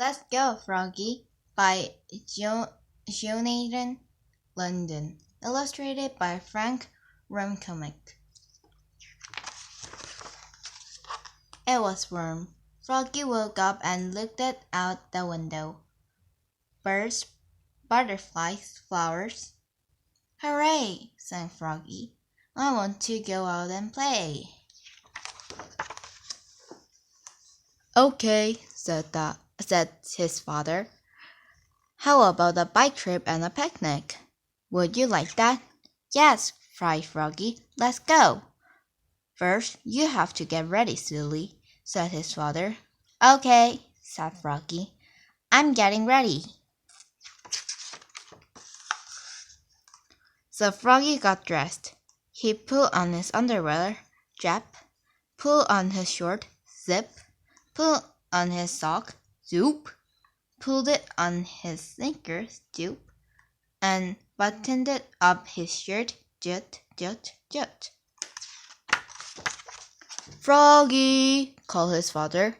Let's Go, Froggy by jo Jonathan London. Illustrated by Frank Remcomic. It was warm. Froggy woke up and looked out the window. Birds, butterflies, flowers. Hooray! sang Froggy. I want to go out and play. Okay, said the said his father. How about a bike trip and a picnic? Would you like that? Yes, cried Froggy. Let's go. First, you have to get ready, silly, said his father. Okay, said Froggy. I'm getting ready. So Froggy got dressed. He put on his underwear, Jap, put on his short, Zip, put on his sock, Zoop, pulled it on his sneakers, Doop, and buttoned it up his shirt, Jut, Jut, Jut. Froggy, called his father.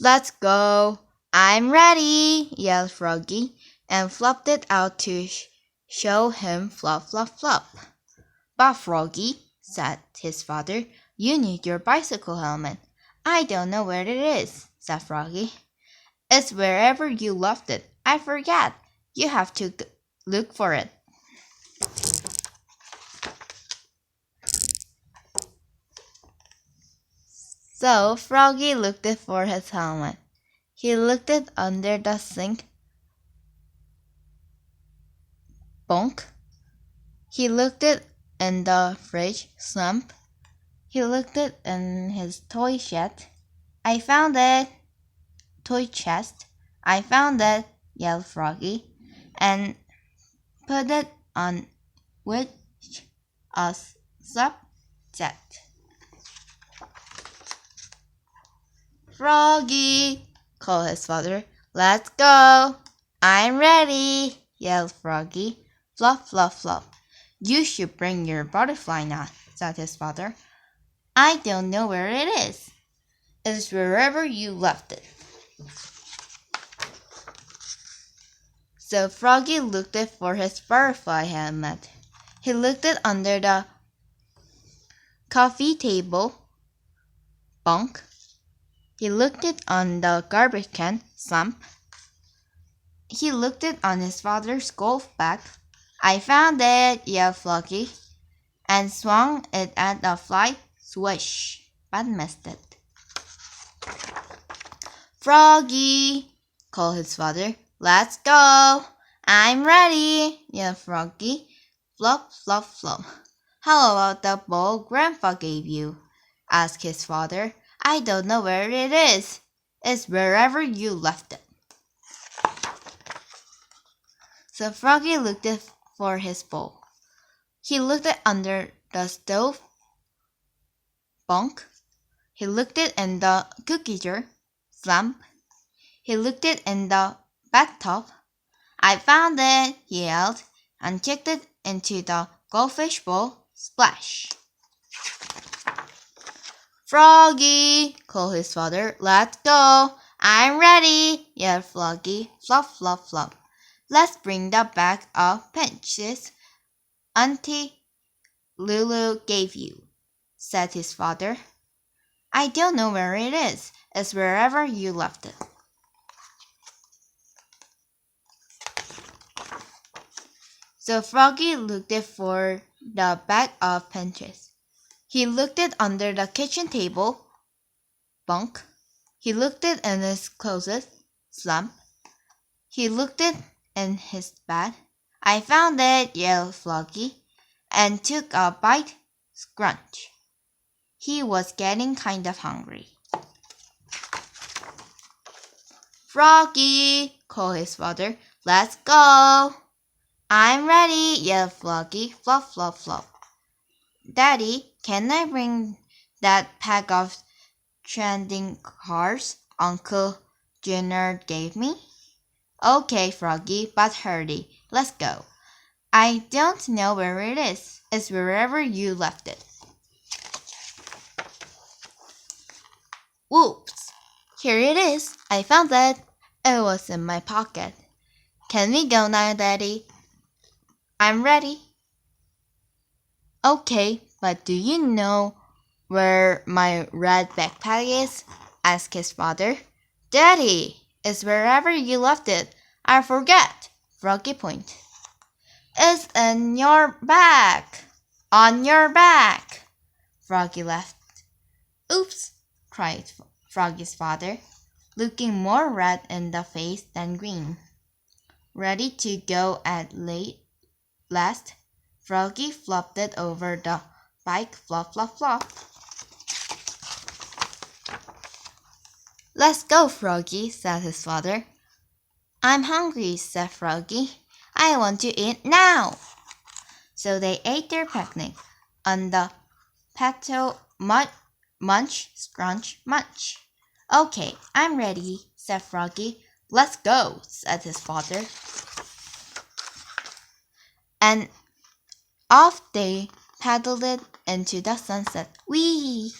Let's go. I'm ready, yelled Froggy, and flopped it out to sh show him flop, flop, flop. But Froggy, said his father, you need your bicycle helmet. I don't know where it is, said Froggy. It's wherever you left it. I forget. You have to look for it. So Froggy looked for his helmet. He looked it under the sink. Bonk. He looked it in the fridge. Slump. He looked it in his toy shed. I found it. Toy chest. I found it, yelled Froggy, and put it on which a subject. Froggy, called his father. Let's go. I'm ready, yelled Froggy. Fluff, fluff, flop. You should bring your butterfly knot, said his father. I don't know where it is. It's wherever you left it. So Froggy looked it for his butterfly helmet. He looked it under the coffee table. bunk. He looked it on the garbage can. Slump. He looked it on his father's golf bag. I found it, yelled Froggy, and swung it at the fly. Swish, but missed it. Froggy, called his father. Let's go. I'm ready, yelled Froggy. Flop, flop, flop. How about the ball Grandpa gave you? asked his father. I don't know where it is. It's wherever you left it. So Froggy looked for his ball. He looked it under the stove. bunk. He looked it in the cookie jar. Slump. He looked it in the bathtub. I found it, he yelled, and kicked it into the goldfish bowl. Splash. Froggy, called his father. Let's go. I'm ready, yelled Froggy. Flop, flop, flop. Let's bring the bag of pinches Auntie Lulu gave you, said his father. I don't know where it is. It's wherever you left it. So Froggy looked for the bag of pinches. He looked it under the kitchen table. Bunk. He looked it in his closet. Slump. He looked it in his bed. I found it, yelled Froggy, and took a bite. Scrunch. He was getting kind of hungry. Froggy, called his father. Let's go. I'm ready, yelled Froggy. Flop, flop, flop. Daddy, can I bring that pack of trading cards Uncle Jenner gave me? Okay, Froggy, but hurry. Let's go. I don't know where it is. It's wherever you left it. Whoops! Here it is. I found it. It was in my pocket. Can we go now, Daddy? I'm ready. Okay, but do you know where my red backpack is? asked his father. Daddy, it's wherever you left it. I forget. Froggy Point. It's in your back. On your back. Froggy laughed. Oops, cried Froggy's father, looking more red in the face than green. Ready to go at late last, Froggy flopped it over the bike flop flop flop. Let's go, Froggy, said his father. I'm hungry, said Froggy. I want to eat now. So they ate their picnic on the patio munch, munch, scrunch, munch. Okay, I'm ready, said Froggy. Let's go, said his father. And off they paddled into the sunset. Wee!